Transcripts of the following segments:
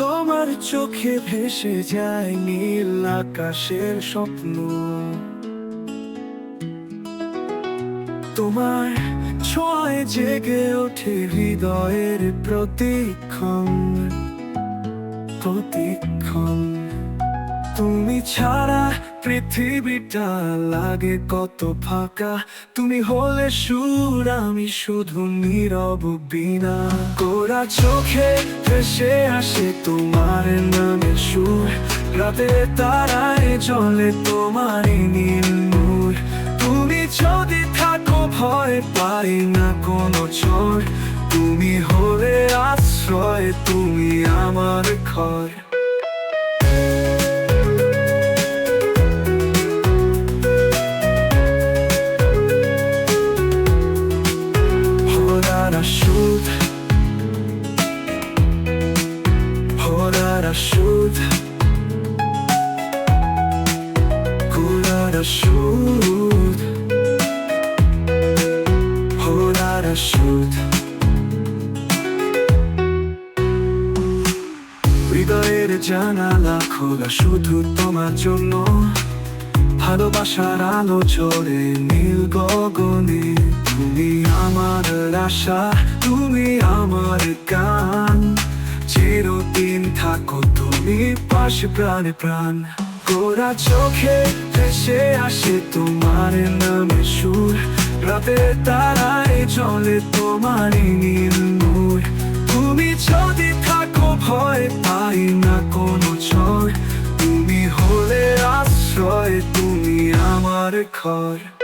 তোমার চোখে ভেসে যায় নীল আকাশের স্বপ্ন। তোমার ছোঁয়ায় জেগে ওঠে হৃদয়ের প্রতীক্ষণ। তুমি ছাড়া পৃথিবীটা লাগে কত ফাঁকা। তুমি হলে সুর, আমি শুধু নীরব বিনা কোরা চোখে ভেসে আসে তোমার নামে সুর। রাতে তারায় জলে তোমারই নীল নূর। তুমি যদি থাকো, ভয় পাই না কোনো ঝড় তুমি হলে আশ্রয়, তুমি আমার ঘর। Shoot Hodara shoot Hodara shoot হৃদয়ের জানালা খোলা শুধু তোমার জন্য ভালোবাসার আলো চলে নীল গগনে তুমি আমার আশা তুমি আমার গান পাশে প্রাণে প্রাণ। গোরা চোখে ভেসে আসে তোমার নামে সুর। রাতে তারায় চলে তোমার নীল নূর। তুমি যদি থাকো ভয় পাই না কোনো ঝড়। তুমি হলে আশ্রয়, তুমি আমার ঘর।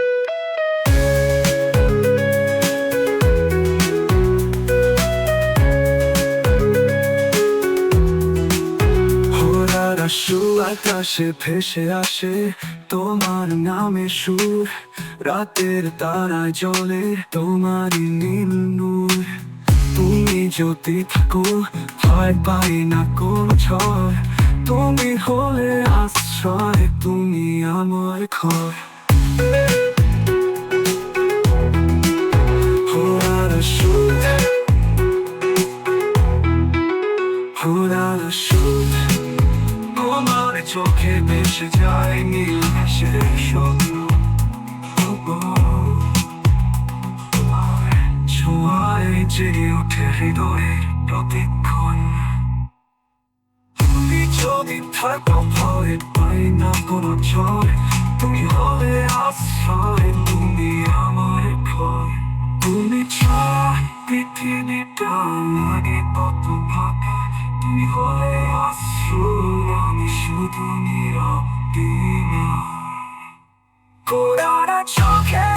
আসু আকাশে ভেসে আসে তোমার নামে সুর। রাতের তারায় জলে তোমারই নীল নূর। তুমি যদি থাকো, ভয় পাই না কোন ঝড়। তুমি হলে আশ্রয়, তুমি আমার ঘর। চোখে ভেসে যায় নীল সে স্বপ্ন ছোঁয়ায় প্রতিক্ষণ। তুমি যদি থাকো, ভয় পাই না কোনো ঝড় তুমি হলে আশ্রয়, তুমি আমার ঘর তুমি ছাড়া পৃথিবীটা লাগে কত ফাঁকা নিহলে আশ্রু আমি শুধু নীরব বিনা কোরারা চোখে